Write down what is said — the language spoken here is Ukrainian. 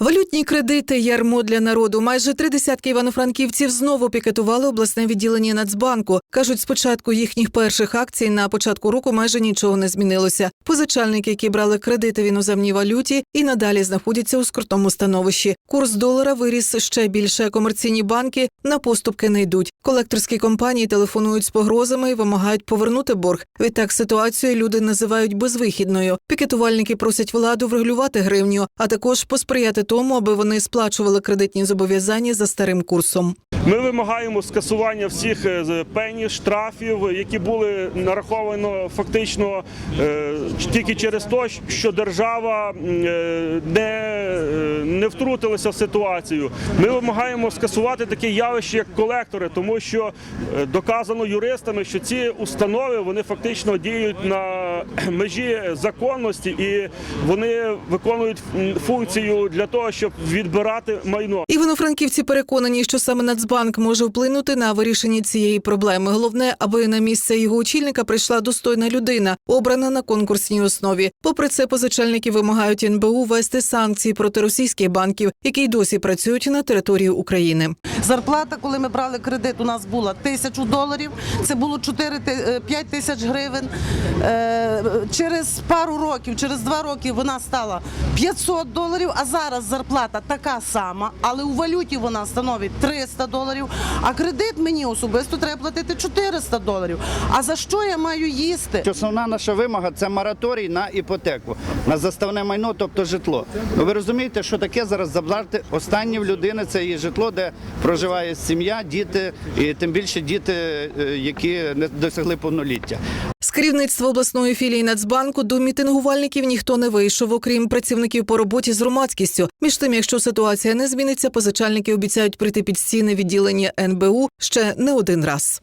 Валютні кредити ярмо для народу. Майже три десятки івано-франківців знову пікетували обласне відділення Нацбанку. кажуть, з початку їхніх перших акцій на початку року майже нічого не змінилося. Позичальники, які брали кредити в іноземній валюті, і надалі знаходяться у скрутному становищі. Курс долара виріс ще більше. Комерційні банки на поступки не йдуть. Колекторські компанії телефонують з погрозами і вимагають повернути борг. Відтак ситуацію люди називають безвихідною. Пікетувальники просять владу врегулювати гривню, а також посприяти тому, аби вони сплачували кредитні зобов'язання за старим курсом. Ми вимагаємо скасування всіх е, пені, штрафів, які були нараховано фактично е, тільки через те, що держава е, не, не втрутилася в ситуацію. Ми вимагаємо скасувати таке явище, як колектори, тому що доказано юристами, що ці установи вони фактично діють на межі законності і вони виконують функцію для того, щоб відбирати майно. Івано-франківці переконані, що саме Нацбанк може вплинути на вирішення цієї проблеми. Головне, аби на місце його очільника прийшла достойна людина, обрана на конкурсній основі. Попри це, позичальники вимагають НБУ ввести санкції проти російських банків, які й досі працюють на території України. Зарплата, коли ми брали кредит, у нас була тисячу доларів. Це було 4, ти- е, 5 тисяч гривень. Е, Через пару років, через два роки вона стала 500 доларів, а зараз зарплата така сама, але у валюті вона становить 300 доларів. А кредит мені особисто треба платити 400 доларів. А за що я маю їсти? Основна наша вимога це мораторій на іпотеку, на заставне майно, тобто житло. Ну, Ви розумієте, що таке зараз забрати останнє в людини це її житло, де проживає сім'я, діти, і тим більше діти, е, які не досягли повноліття. З керівництва обласної філії Нацбанку до мітингувальників ніхто не вийшов, окрім працівників по роботі з громадськістю. Між тим, якщо ситуація не зміниться, позичальники обіцяють прийти під стіни відділення НБУ ще не один раз.